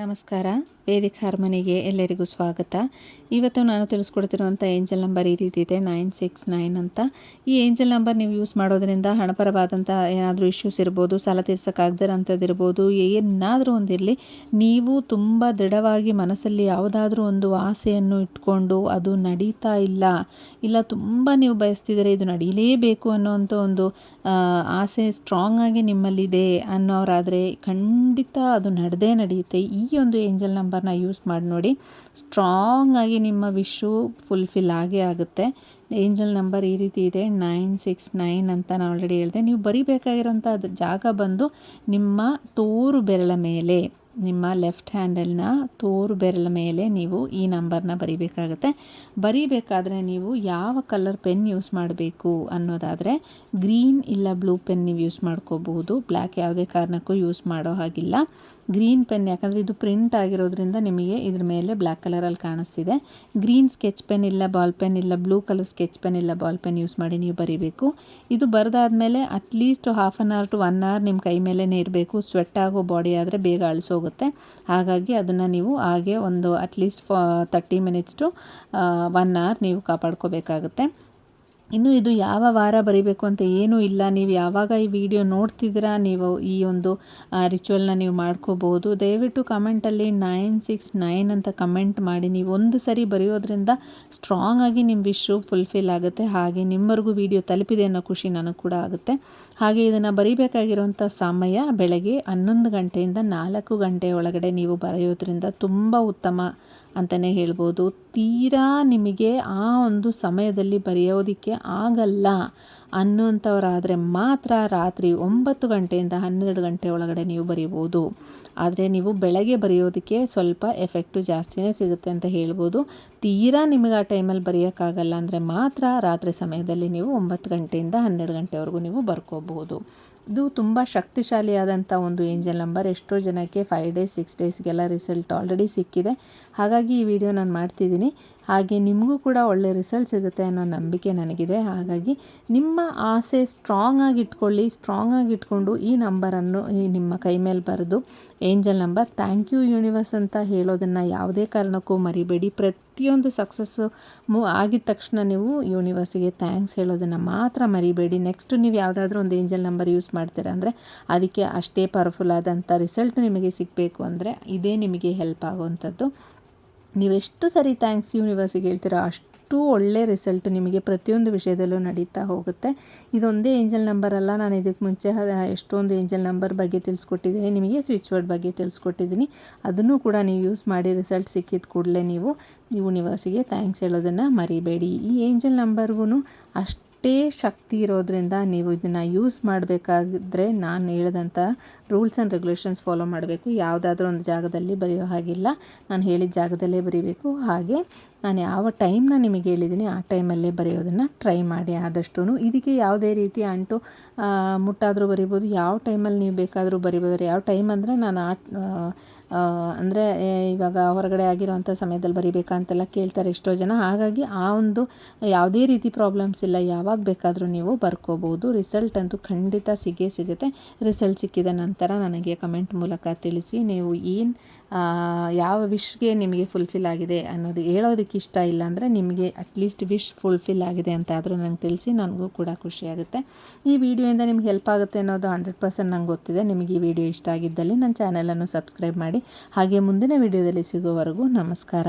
ನಮಸ್ಕಾರ. ವೇದಿಕ್ ಹಾರ್ಮನಿಗೆ ಎಲ್ಲರಿಗೂ ಸ್ವಾಗತ. ಇವತ್ತು ನಾನು ತಿಳಿಸ್ಕೊಡ್ತಿರುವಂಥ ಏಂಜಲ್ ನಂಬರ್ ಈ ರೀತಿ ಇದೆ, ನೈನ್ ಸಿಕ್ಸ್ ನೈನ್ ಅಂತ. ಈ ಏಂಜಲ್ ನಂಬರ್ ನೀವು ಯೂಸ್ ಮಾಡೋದರಿಂದ ಹಣಪರವಾದಂಥ ಏನಾದರೂ ಇಶ್ಯೂಸ್ ಇರ್ಬೋದು, ಸಾಲ ತೀರ್ಸೋಕ್ಕಾಗ್ದಿರೋಂಥದ್ದಿರ್ಬೋದು ಏನಾದರೂ ಒಂದಿರಲಿ ನೀವು ತುಂಬ ದೃಢವಾಗಿ ಮನಸ್ಸಲ್ಲಿ ಯಾವುದಾದ್ರೂ ಒಂದು ಆಸೆಯನ್ನು ಇಟ್ಕೊಂಡು ಅದು ನಡೀತಾ ಇಲ್ಲ ಇಲ್ಲ ತುಂಬ ನೀವು ಬಯಸ್ತಿದ್ದರೆ, ಇದು ನಡೀಲೇಬೇಕು ಅನ್ನೋವಂಥ ಒಂದು ಆಸೆ ಸ್ಟ್ರಾಂಗ್ ಆಗಿ ನಿಮ್ಮಲ್ಲಿದೆ ಅನ್ನೋರಾದರೆ ಖಂಡಿತ ಅದು ನಡೆದೇ ನಡೆಯುತ್ತೆ. ಈ ಒಂದು ಏಂಜಲ್ ನಂಬರ್ನ ಯೂಸ್ ಮಾಡಿ ನೋಡಿ. ಸ್ಟ್ರಾಂಗ್ ಆಗಿ ನಿಮ್ಮ ವಿಶು ಫುಲ್ಫಿಲ್ ಆಗೇ ಆಗುತ್ತೆ. ಏಂಜಲ್ ನಂಬರ್ ಈ ರೀತಿ ಇದೆ, ನೈನ್ ಸಿಕ್ಸ್ ನೈನ್ ಅಂತ ನಾನು ಆಲ್ರೆಡಿ ಹೇಳಿದೆ. ನೀವು ಬರಿಬೇಕಾಗಿರೋಂಥ ಜಾಗ ಬಂದು ನಿಮ್ಮ ತೋರು ಬೆರಳ ಮೇಲೆ. ನಿಮ್ಮ ಲೆಫ್ಟ್ ಹ್ಯಾಂಡಲ್ನ ತೋರು ಬೆರಳ ಮೇಲೆ ನೀವು ಈ ನಂಬರ್ನ ಬರಿಬೇಕಾಗುತ್ತೆ. ಬರಿಬೇಕಾದ್ರೆ ನೀವು ಯಾವ ಕಲರ್ ಪೆನ್ ಯೂಸ್ ಮಾಡಬೇಕು ಅನ್ನೋದಾದರೆ ಗ್ರೀನ್ ಇಲ್ಲ ಬ್ಲೂ ಪೆನ್ ನೀವು ಯೂಸ್ ಮಾಡ್ಕೋಬಹುದು. ಬ್ಲ್ಯಾಕ್ ಯಾವುದೇ ಕಾರಣಕ್ಕೂ ಯೂಸ್ ಮಾಡೋ ಹಾಗಿಲ್ಲ. ಗ್ರೀನ್ ಪೆನ್ ಯಾಕಂದರೆ ಇದು ಪ್ರಿಂಟ್ ಆಗಿರೋದ್ರಿಂದ ನಿಮಗೆ ಇದ್ರ ಮೇಲೆ ಬ್ಲ್ಯಾಕ್ ಕಲರಲ್ಲಿ ಕಾಣಿಸ್ತಿದೆ. ಗ್ರೀನ್ ಸ್ಕೆಚ್ ಪೆನ್ ಇಲ್ಲ ಬಾಲ್ ಪೆನ್ ಇಲ್ಲ ಬ್ಲೂ ಕಲರ್ ಸ್ಕೆಚ್ ಪೆನ್ ಇಲ್ಲ ಬಾಲ್ ಪೆನ್ ಯೂಸ್ ಮಾಡಿ ನೀವು ಬರೀಬೇಕು. ಇದು ಬರೆದಾದ್ಮೇಲೆ at least half an hour to one hour ನಿಮ್ಮ ಕೈ ಮೇಲೇ ಇರಬೇಕು ಸ್ವೆಟ್ ಆಗೋ ಬಾಡಿ ಆದರೆ ಬೇಗ ಅಳಿಸೋಗುತ್ತೆ. ಹಾಗಾಗಿ ಅದನ್ನು ನೀವು ಹಾಗೆ ಒಂದು ಅಟ್ಲೀಸ್ಟ್ ಫ thirty minutes to one hour ನೀವು ಕಾಪಾಡ್ಕೋಬೇಕಾಗುತ್ತೆ. ಇನ್ನು ಇದು ಯಾವ ವಾರ ಬರಿಬೇಕು ಅಂತ ಏನೂ ಇಲ್ಲ. ನೀವು ಯಾವಾಗ ಈ ವಿಡಿಯೋ ನೋಡ್ತಿದ್ದೀರಾ, ನೀವು ಈ ಒಂದು ರಿಚುವಲ್ನ ನೀವು ಮಾಡ್ಕೋಬೋದು. ದಯವಿಟ್ಟು ಕಮೆಂಟಲ್ಲಿ ನೈನ್ ಸಿಕ್ಸ್ ನೈನ್ ಅಂತ ಕಮೆಂಟ್ ಮಾಡಿ. ನೀವು ಒಂದು ಸರಿ ಬರೆಯೋದ್ರಿಂದ ಸ್ಟ್ರಾಂಗ್ ಆಗಿ ನಿಮ್ಮ ವಿಶ್ವ ಫುಲ್ಫಿಲ್ ಆಗುತ್ತೆ. ಹಾಗೆ ನಿಮ್ಮವರೆಗೂ ವಿಡಿಯೋ ತಲುಪಿದೆ ಅನ್ನೋ ಖುಷಿ ನನಗೆ ಕೂಡ ಆಗುತ್ತೆ. ಹಾಗೆ ಇದನ್ನು ಬರೀಬೇಕಾಗಿರುವಂಥ ಸಮಯ ಬೆಳಗ್ಗೆ ಹನ್ನೊಂದು ಗಂಟೆಯಿಂದ ನಾಲ್ಕು ಗಂಟೆ ಒಳಗಡೆ ನೀವು ಬರೆಯೋದ್ರಿಂದ ತುಂಬ ಉತ್ತಮ ಅಂತಲೇ ಹೇಳ್ಬೋದು. ತೀರಾ ನಿಮಗೆ ಆ ಒಂದು ಸಮಯದಲ್ಲಿ ಬರೆಯೋದಕ್ಕೆ ಆಗಲ್ಲ. ಅನ್ನುವಂಥವರಾದರೆ ಮಾತ್ರ ರಾತ್ರಿ ಒಂಬತ್ತು ಗಂಟೆಯಿಂದ ಹನ್ನೆರಡು ಗಂಟೆ ಒಳಗಡೆ ನೀವು ಬರೀಬೋದು. ಆದರೆ ನೀವು ಬೆಳಗ್ಗೆ ಬರೆಯೋದಕ್ಕೆ ಸ್ವಲ್ಪ ಎಫೆಕ್ಟು ಜಾಸ್ತಿನೇ ಸಿಗುತ್ತೆ ಅಂತ ಹೇಳ್ಬೋದು. ತೀರಾ ನಿಮಗೆ ಆ ಟೈಮಲ್ಲಿ ಬರೆಯೋಕ್ಕಾಗಲ್ಲ ಅಂದರೆ ಮಾತ್ರ ರಾತ್ರಿ ಸಮಯದಲ್ಲಿ ನೀವು ಒಂಬತ್ತು ಗಂಟೆಯಿಂದ ಹನ್ನೆರಡು ಗಂಟೆವರೆಗೂ ನೀವು ಬರ್ಕೋಬಹುದು. ಇದು ತುಂಬ ಶಕ್ತಿಶಾಲಿಯಾದಂಥ ಒಂದು ಏಂಜಲ್ ನಂಬರ್. ಎಷ್ಟೋ ಜನಕ್ಕೆ ಫೈವ್ ಡೇಸ್ ಸಿಕ್ಸ್ ಡೇಸ್ಗೆಲ್ಲ ರಿಸಲ್ಟ್ ಆಲ್ರೆಡಿ ಸಿಕ್ಕಿದೆ. ಹಾಗಾಗಿ ಈ ವಿಡಿಯೋ ನಾನು ಮಾಡ್ತಿದ್ದೀನಿ. ಹಾಗೆ ನಿಮಗೂ ಕೂಡ ಒಳ್ಳೆ ರಿಸಲ್ಟ್ ಸಿಗುತ್ತೆ ಅನ್ನೋ ನಂಬಿಕೆ ನನಗಿದೆ. ಹಾಗಾಗಿ ನಿಮ್ಮ ಆಸೆ ಸ್ಟ್ರಾಂಗ್ ಆಗಿ ಇಟ್ಕೊಳ್ಳಿ ಸ್ಟ್ರಾಂಗ್ ಆಗಿ ಇಟ್ಕೊಂಡು ಈ ನಂಬರನ್ನು ಈ ನಿಮ್ಮ ಕೈ ಮೇಲೆ ಬರೆದು, angel number thank you universe ಅಂತ ಹೇಳೋದನ್ನು ಯಾವುದೇ ಕಾರಣಕ್ಕೂ ಮರಿಬೇಡಿ. ಪ್ರತಿಯೊಂದು ಸಕ್ಸಸ್ಸು ಮು, ಆಗಿದ ತಕ್ಷಣ ನೀವು ಯೂನಿವರ್ಸಿಗೆ ಥ್ಯಾಂಕ್ಸ್ ಹೇಳೋದನ್ನು ಮಾತ್ರ ಮರಿಬೇಡಿ. ನೆಕ್ಸ್ಟ್ ನೀವು ಯಾವುದಾದ್ರೂ ಒಂದು ಏಂಜಲ್ ನಂಬರ್ ಯೂಸ್ ಮಾಡ್ತೀರ ಅಂದರೆ ಅದಕ್ಕೆ ಅಷ್ಟೇ ಪವರ್ಫುಲ್ ಆದಂಥ ರಿಸಲ್ಟ್ ನಿಮಗೆ ಸಿಗಬೇಕು ಅಂದರೆ ಇದೇ ನಿಮಗೆ ಹೆಲ್ಪ್ ಆಗುವಂಥದ್ದು. ನೀವೆಷ್ಟು ಸರಿ ಥ್ಯಾಂಕ್ಸ್ ಯೂನಿವರ್ಸಿಗೆ ಹೇಳ್ತೀರೋ ಅಷ್ಟು ಒಳ್ಳೆ ರಿಸಲ್ಟ್ ನಿಮಗೆ ಪ್ರತಿಯೊಂದು ವಿಷಯದಲ್ಲೂ ನಡೀತಾ ಹೋಗುತ್ತೆ. ಇದೊಂದೇ ಏಂಜಲ್ ನಂಬರ್ ಅಲ್ಲ, ನಾನು ಇದಕ್ಕೆ ಮುಂಚೆ ಎಷ್ಟೊಂದು ಏಂಜಲ್ ನಂಬರ್ ಬಗ್ಗೆ ತಿಳಿಸ್ಕೊಟ್ಟಿದ್ದೀನಿ, ನಿಮಗೆ ಸ್ವಿಚ್ ವರ್ಡ್ ಬಗ್ಗೆ ತಿಳಿಸ್ಕೊಟ್ಟಿದ್ದೀನಿ. ಅದನ್ನು ಕೂಡ ನೀವು ಯೂಸ್ ಮಾಡಿ ರಿಸಲ್ಟ್ ಸಿಕ್ಕಿದ ಕೂಡಲೇ ನೀವು ಯೂನಿವರ್ಸಿಗೆ ಥ್ಯಾಂಕ್ಸ್ ಹೇಳೋದನ್ನು ಮರಿಬೇಡಿ. ಈ ಏಂಜಲ್ ನಂಬರ್ಗೂ ಅಷ್ಟು ಅಷ್ಟೇ ಶಕ್ತಿ ಇರೋದ್ರಿಂದ ನೀವು ಇದನ್ನು ಯೂಸ್ ಮಾಡಬೇಕಾದ್ರೆ ನಾನು ಹೇಳಿದಂಥ ರೂಲ್ಸ್ ಆ್ಯಂಡ್ ರೆಗ್ಯುಲೇಷನ್ಸ್ ಫಾಲೋ ಮಾಡಬೇಕು. ಯಾವುದಾದ್ರೂ ಒಂದು ಜಾಗದಲ್ಲಿ ಬರೆಯೋ ಹಾಗಿಲ್ಲ. ನಾನು ಹೇಳಿದ ಜಾಗದಲ್ಲೇ ಬರೀಬೇಕು. ಹಾಗೆ ನಾನು ಯಾವ ಟೈಮ್ನ ನಿಮಗೆ ಹೇಳಿದ್ದೀನಿ ಆ ಟೈಮಲ್ಲೇ ಬರೆಯೋದನ್ನು ಟ್ರೈ ಮಾಡಿ ಆದಷ್ಟು ಇದಕ್ಕೆ ಯಾವುದೇ ರೀತಿ ಅಂಟು ಮುಟ್ಟಾದರೂ ಬರಿಬೋದು, ಯಾವ ಟೈಮಲ್ಲಿ ನೀವು ಬೇಕಾದರೂ ಬರಿಬೋದು. ಯಾವ ಟೈಮ್ ಅಂದರೆ ನಾನು ಆ ಅಂದರೆ ಇವಾಗ ಹೊರಗಡೆ ಆಗಿರೋವಂಥ ಸಮಯದಲ್ಲಿ ಬರಿಬೇಕಂತೆಲ್ಲ ಕೇಳ್ತಾರೆ ಎಷ್ಟೋ ಜನ. ಹಾಗಾಗಿ ಆ ಒಂದು ಯಾವುದೇ ರೀತಿ ಪ್ರಾಬ್ಲಮ್ಸ್ ಇಲ್ಲ. ಯಾವಾಗ ಬೇಕಾದರೂ ನೀವು ಬರ್ಕೋಬೋದು. ರಿಸಲ್ಟ್ ಅಂತೂ ಖಂಡಿತ ಸಿಗೇ ಸಿಗುತ್ತೆ. ರಿಸಲ್ಟ್ ಸಿಕ್ಕಿದ ನಂತರ ನನಗೆ ಕಮೆಂಟ್ ಮೂಲಕ ತಿಳಿಸಿ ನೀವು ಏನು ಯಾವ ವಿಶ್ಗೆ ನಿಮಗೆ ಫುಲ್ಫಿಲ್ ಆಗಿದೆ ಅನ್ನೋದು ಹೇಳೋದಕ್ಕೆ ಇಷ್ಟ ಇಲ್ಲ ಅಂದರೆ ನಿಮಗೆ ಅಟ್ಲೀಸ್ಟ್ ವಿಶ್ ಫುಲ್ಫಿಲ್ ಆಗಿದೆ ಅಂತ ಆದರೂ ನಂಗೆ ತಿಳಿಸಿ, ನನಗೂ ಕೂಡ ಖುಷಿಯಾಗುತ್ತೆ ಈ ವಿಡಿಯೋಯಿಂದ ನಿಮ್ಗೆ ಹೆಲ್ಪ್ ಆಗುತ್ತೆ ಅನ್ನೋದು ಹಂಡ್ರೆಡ್ ಪರ್ಸೆಂಟ್ ನಂಗೆ ಗೊತ್ತಿದೆ. ನಿಮಗೆ ಈ ವಿಡಿಯೋ ಇಷ್ಟ ಆಗಿದ್ದಲ್ಲಿ ನನ್ನ ಚಾನಲನ್ನು ಸಬ್ಸ್ಕ್ರೈಬ್ ಮಾಡಿ. ಹಾಗೆ ಮುಂದಿನ ವಿಡಿಯೋದಲ್ಲಿ ಸಿಗೋವರೆಗೂ ನಮಸ್ಕಾರ.